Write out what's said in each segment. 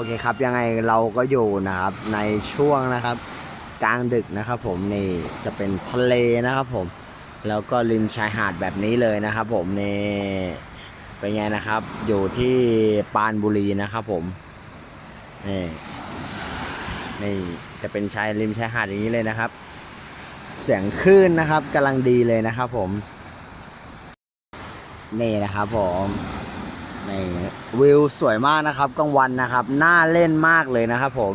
อเคครับยังไงเราก็อยู่นะครับในช่วงนะครับ กลางดึกนะครับ ผมนี่จะเป็นทะเลนะครับ ผม แล้วก็ริมชายหาดแบบนี้เลยนะครับ ผมนี่เป็นไงนะครับ อยู่ที่ปานบุรีนะครับ ผมนี่นี่จะเป็นชายริมชายหาดอย่างนี้เลยนะครับ เสียงคลื่นนะครับกำลังดีเลยนะครับ ผม นี่นะครับผม นี่วิวสวยมากนะครับกลางวันนะครับ น่าเล่นมากเลยนะครับผม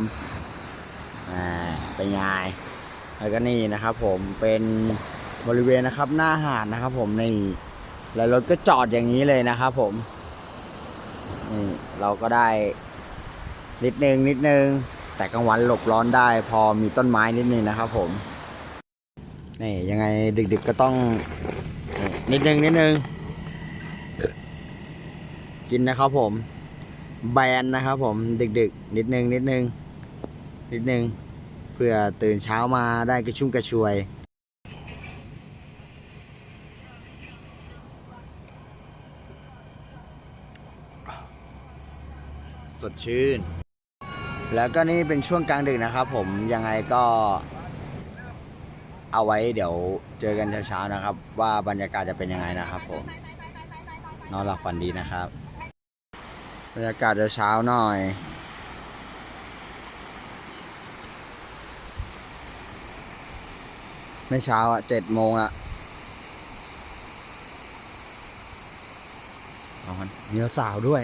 อ่าเป็นไงแล้วก็นี่นะครับ ผมเป็นบริเวณนะครับ หน้าหาดนะครับ ผมนี่แล้วรถก็จอดอย่างนี้เลยนะครับ ผมนี่เราก็ได้ นิดนึงนิดนึง แต่กลางวันหลบร้อนได้ พอมีต้นไม้นิดนึงนะครับ ผมนี่ยังไงดึกๆก็ต้องนิดนึงนิดนึง กินนะครับผม แบนนะครับผมดึกๆ นิดนึงนิดนึงนิดนึงเพื่อตื่นเช้ามาได้กระชุ่มกระชวย สดชื่น แล้วก็นี่เป็นช่วงกลางดึกนะครับผมยังไงก็เอาไว้เดี๋ยวเจอกันเช้าๆนะครับ ว่าบรรยากาศจะเป็นยังไงนะครับผม นอนหลับฝันดีนะครับ บรรยากาศจะเช้าหน่อย ไม่เช้าอะเจ็ดโมงละเอามันมีสาวด้วย